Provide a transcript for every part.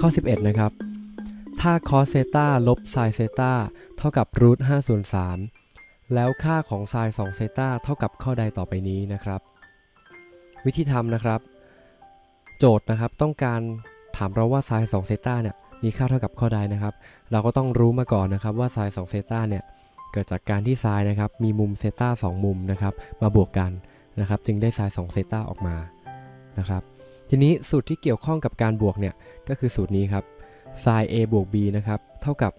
ข้อ 11 นะครับ ถ้า cos เซตาลบ sin เซตาเท่ากับรูท5ส่วน3แล้วค่าของ sin 2เซตาเท่ากับข้อใดต่อไปนี้นะครับ วิธีทำนะครับ โจทย์นะครับต้องการถามเราว่า sin 2เซตาเนี่ยมีค่าเท่ากับข้อใดนะครับ เราก็ต้องรู้มาก่อนนะครับว่า sin 2เซตาเนี่ยเกิดจากการที่ sin นะครับมีมุมเซตา2มุมนะครับมาบวกกันนะครับจึงได้ sin 2เซตาออกมานะครับ ทีนี้สูตรที่เกี่ยวข้องกับการบวกเนี่ยก็คือสูตรนี้ครับ sin a บวก b นะครับเท่ากับ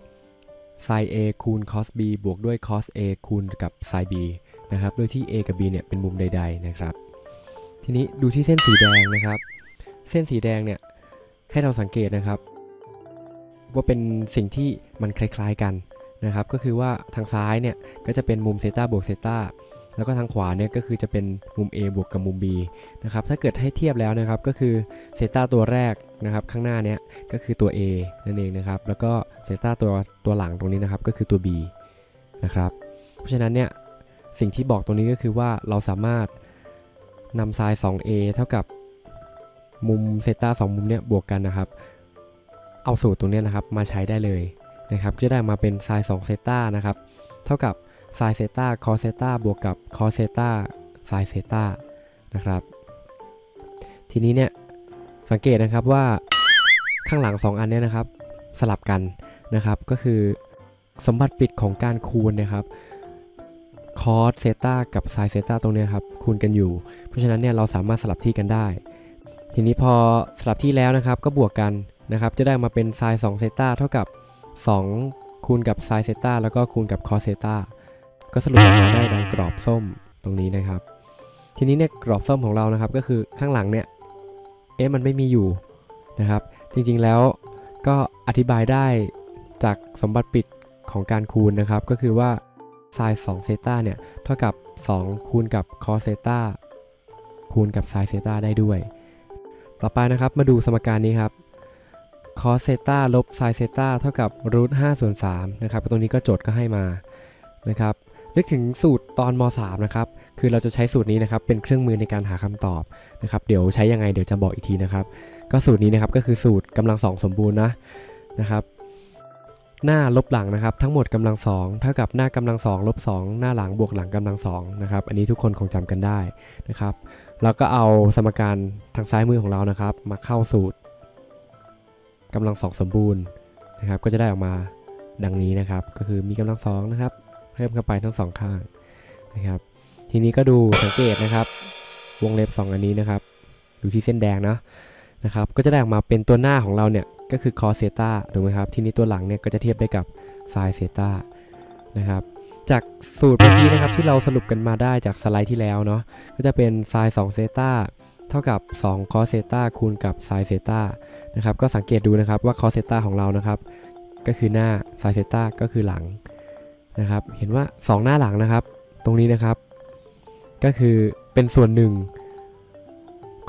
sin a คูณ cos b บวกด้วย cos a คูณกับ sin b นะครับโดยที่ a กับ b เนี่ยเป็นมุมใด ๆนะครับ ทีนี้ดูที่เส้นสีแดงนะครับ เส้นสีแดงเนี่ยให้เราสังเกตนะครับ ว่าเป็นสิ่งที่มันคล้ายๆกันนะครับ ก็คือว่าทางซ้ายเนี่ยก็จะเป็นมุมเซต้าบวกเซต้า แล้วก็ทางขวาเนี่ยก็คือจะเป็นมุม A บวกกับมุม B นะครับถ้าเกิดให้เทียบแล้วนะครับก็คือเซต้าตัวแรกนะครับข้างหน้าเนี้ยก็คือตัว A นั่นเองนะครับแล้วก็เซต้าตัวตัวหลังตรงนี้นะครับก็คือตัว B นะครับเพราะฉะนั้นเนี่ยสิ่งที่บอกตรงนี้ก็คือว่าเราสามารถนำไซน์ 2a เท่ากับมุมเซต้า2มุมเนี่ยบวกกันนะครับ เอาสูตรตรงนี้นะครับมาใช้ได้เลยนะครับจะได้มาเป็นไซน์2เซต้านะครับเท่ากับ ไซน์เซตาคอเซตาบวกกับคอเซตาไซน์เซตานะครับ ทีนี้เนี่ยสังเกตนะครับว่าข้างหลัง 2 อันเนี้ยนะครับสลับกันนะครับก็คือสมบัติปิดของการคูณนะครับคอสเซตากับไซน์เซตาตรงเนี้ยครับคูณกันอยู่ เพราะฉะนั้นเนี่ยเราสามารถสลับที่กันได้ ทีนี้พอสลับที่แล้วนะครับก็บวกกันนะครับจะได้มาเป็นไซน์2เซตาเท่ากับ 2 คูณกับไซน์เซตาแล้วก็คูณกับคอสเซตา ก็สรุปออกมาได้ดังกรอบส้มตรงนี้นะครับ ทีนี้เนี่ยกรอบส้มของเรานะครับก็คือข้างหลังเนี่ยเอ๊ะมันไม่มีอยู่นะครับ จริงๆแล้วก็อธิบายได้จากสมบัติปิดของการคูณนะครับ ก็คือว่าไซน์2เซตาเนี่ยเท่ากับ 2 คูณกับคอสเซตาคูณกับไซน์เซตาได้ด้วย ต่อไปนะครับมาดูสมการนี้ครับคอสเซตาลบไซน์เซตาเท่ากับรูท5ส่วน3นะครับตรงนี้ก็โจทย์ก็ให้มานะครับ นึกถึงสูตรตอนม .3 นะครับ คือเราจะใช้สูตรนี้นะครับเป็นเครื่องมือในการหาคำตอบนะครับ เดี๋ยวใช้ยังไงเดี๋ยวจะบอกอีกทีนะครับ ก็สูตรนี้นะครับก็คือสูตรกำลังสองสมบูรณ์นะนะครับหน้าลบหลังนะครับ ทั้งหมดกำลังสองเท่ากับหน้ากำลังสองลบสองหน้าหลังบวกหลังกำลังสองนะครับอันนี้ทุกคนคงจำกันได้นะครับแล้วก็เอาสมการทางซ้ายมือของเรานะครับ มาเข้าสูตรกำลังสองสมบูรณ์นะครับ ก็จะได้ออกมาดังนี้นะครับ ก็คือมีกำลังสองนะครับ เพิ่มเข้าไปทั้งสองข้างนะครับ ทีนี้ก็ดูสังเกตนะครับ วงเล็บ 2 อันนี้นะครับดูที่เส้นแดงนะนะครับ ก็จะได้ออกมาเป็นตัวหน้าของเราเนี่ยก็คือ cos เซตาถูกไหมครับ ทีนี้ตัวหลังเนี่ยก็จะเทียบได้กับ sin เซตานะครับจากสูตรเมื่อกี้นะครับที่เราสรุปกันมาได้จากสไลด์ที่แล้วเนาะก็จะเป็น sin 2เซตาเท่ากับ2 cos เซตาคูณกับ sin เซตานะครับก็สังเกตดูนะครับว่า cos เซตาของเรานะครับ ก็คือหน้า sin เซตาก็คือหลัง นะครับ เห็นว่า 2 หน้าหลังนะครับ ตรงนี้นะครับ ก็คือเป็นส่วนหนึ่ง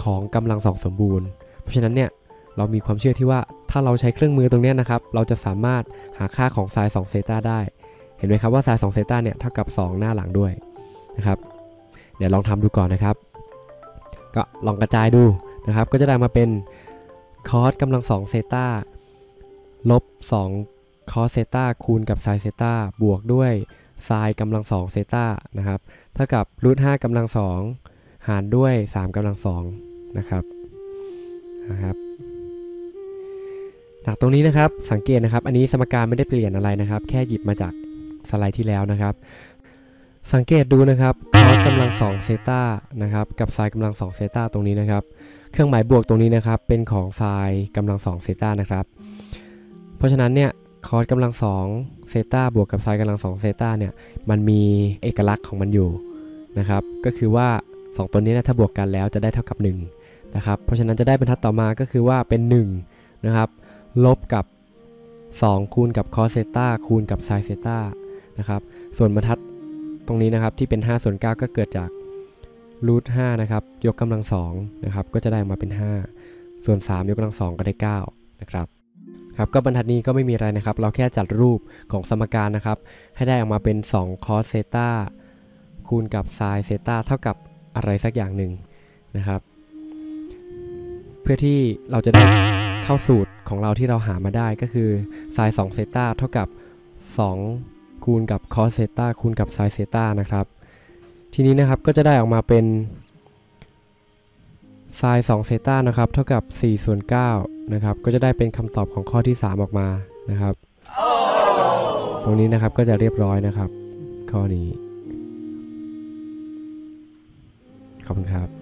ของกำลังสองสมบูรณ์ เพราะฉะนั้นเนี่ยเรามีความเชื่อที่ว่าถ้าเราใช้เครื่องมือตรงนี้นะครับ เราจะสามารถหาค่าของไซน์2เซตาได้ เห็นไหมครับว่าไซน์2เซตาเนี่ยเท่ากับ 2 หน้าหลังด้วยนะครับ เดี๋ยวลองทำดูก่อนนะครับ ก็ลองกระจายดูนะครับ ก็จะได้มาเป็นคอสกำลัง2เซตาลบ2 คอสเซตาคูณกับไซน์เซตาบวกด้วยไซน์กำลัง2เซตานะครับเท่ากับรูท5กำลัง2หารด้วย 3กำลัง2นะครับนะครับจากตรงนี้นะครับสังเกตนะครับ อันนี้สมการไม่ได้เปลี่ยนอะไรนะครับ แค่หยิบมาจากสไลด์ที่แล้วนะครับ สังเกตดูนะครับคอสกำลัง2เซตานะครับกับไซน์กำลัง2เซตาตรงนี้นะครับ เครื่องหมายบวกตรงนี้นะครับเป็นของไซน์กำลัง2เซตานะครับ เพราะฉะนั้นเนี่ย คอสกำลัง2เซตาบวกกับไซน์กำลัง2เซตาเนี่ยมันมีเอกลักษณ์ของมันอยู่นะครับก็คือว่า 2 ตัวนี้นะถ้าบวกกันแล้วจะได้เท่ากับ1นะครับเพราะฉะนั้นจะได้บรรทัดต่อมาก็คือว่าเป็น1นะครับลบกับ 2 คูณกับ cos เซตาคูณกับ sin เซตานะครับส่วนบรรทัดตรงนี้นะครับที่เป็น 5 ส่วน 9 ก็เกิดจากรูท5นะครับยกกำลัง2นะครับก็จะได้มาเป็น 5 ส่วน 3 ยกกำลัง2ก็ได้9นะครับ ครับก็บรรทัดนี้ก็ไม่มีอะไรนะครับ เราแค่จัดรูปของสมการนะครับ ให้ได้ออกมาเป็น 2 cos เซตาคูณกับ sin เซตาเท่ากับอะไรสักอย่างหนึ่งนะครับ เพื่อที่เราจะได้เข้าสูตรของเราที่เราหามาได้ก็คือ sin 2เซตาเท่ากับ 2 คูณกับ cos เซตาคูณกับ sin เซตานะครับ ทีนี้นะครับก็จะได้ออกมาเป็น sin 2เซตานะครับ เท่ากับ4ส่วน9 นะครับ ก็จะได้เป็นคำตอบของข้อที่ 3 ออกมานะครับ ตรงนี้นะครับก็จะเรียบร้อยนะครับ ข้อนี้ ขอบคุณครับ